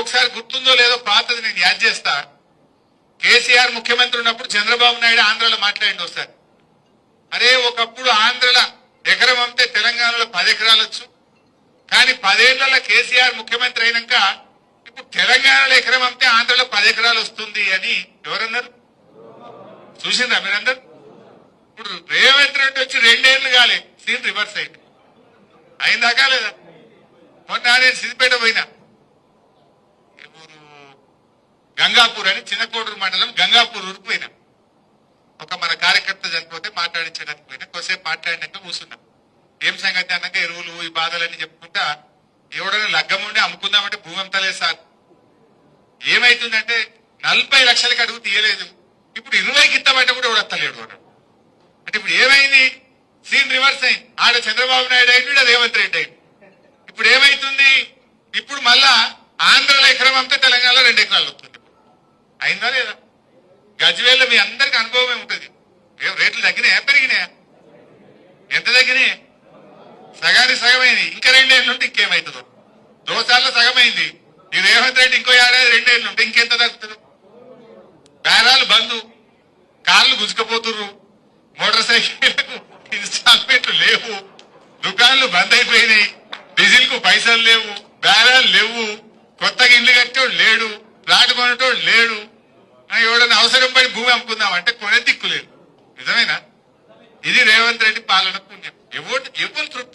ఒకసారి గుర్తుందో లేదో పాతది నేను యాద్ చేస్తా. కేసీఆర్ ముఖ్యమంత్రి ఉన్నప్పుడు చంద్రబాబు నాయుడు ఆంధ్రలో మాట్లాడి ఒకసారి. అరే ఒకప్పుడు ఆంధ్రలో ఎకరం అమ్మితే తెలంగాణలో పది ఎకరాలు వచ్చు. కానీ పదేళ్ళలో కేసీఆర్ ముఖ్యమంత్రి అయినాక ఇప్పుడు తెలంగాణలో ఎకరం అమ్మితే ఆంధ్రలో పది ఎకరాలు వస్తుంది అని ఎవరన్నారు? చూసిందా మీరందరు? ఇప్పుడు రేవంత్ రెడ్డి వచ్చి రెండేళ్ళు కాలే సీన్ రివర్స్ అయింది. అయిందాకా లేదా మొన్న నేను సిద్దిపేట పోయినా ఏ ఊరు గంగాపూర్ అని చిన్నకోడూరు మండలం గంగాపూర్ ఊరికి ఒక మన కార్యకర్త చనిపోతే మాట్లాడించడానికి పోయినా. కొద్దిసేపు మాట్లాడినాక కూర్చున్నాం. ఏం సంగతి అన్నాక ఎరువులు ఈ బాధలని చెప్పుకుంటా ఎవడైనా లగ్గం ఉండి అమ్ముకుందామంటే భూమి అంతలేదు సార్. ఏమైతుందంటే నలభై లక్షలకి అడుగు తీయలేదు. ఇప్పుడు ఇరవైకి ఇస్తామంటే కూడా ఎవడత్తలేడు వాడు. అంటే ఇప్పుడు ఏమైంది? సీన్ రివర్స్ అయింది. ఆడ చంద్రబాబు నాయుడు అయింది ఈడ రేవంత్ రెడ్డి అయింది ఇప్పుడు ఏమైతుంది? ఇప్పుడు మళ్ళా ఆంధ్రలో ఎకరం అమ్మితే తెలంగాణలో రెండు ఎకరాలు వస్తుంది. అయిందా లేదా? గజ్వేల్లో మీ అందరికి అనుభవమే ఉంటుంది. ఏం రేట్లు తగ్గినాయా? పెరిగినాయా? ఎంత తగ్గినాయి? సగానికి సగమైంది. ఇంకా రెండేళ్ళు ఉంటే ఇంకేమవుతుందో దోసాల్లో సగమైంది. ఈ రేవంత్ రెడ్డి ఇంకో ఏడాది రెండేళ్ళు ఉంటే ఇంకెంత తగ్గుతుంది? బేరాలు బంధు కాళ్ళు గుజుకపోతుర్రు మోటార్ సైకిళ్ళకు ఇన్స్టాల్మెంట్లు లేవు. దుకాణాలు బంద్ అయిపోయినాయి. డీజిల్కు పైసలు లేవు. బేరాలు లేవు. కొత్తగా ఇల్లు కట్టేవాడు లేడు. ప్లాట్ కొనేటోడు లేడు. ఎవడన్నా అవసరం పడి భూమి అమ్ముకుందాం అంటే కొనే దిక్కు లేదు. నిజమేనా? ఇది రేవంత్ రెడ్డి పాలన పుణ్యం. ఎవరు ఎవరు తృప్తి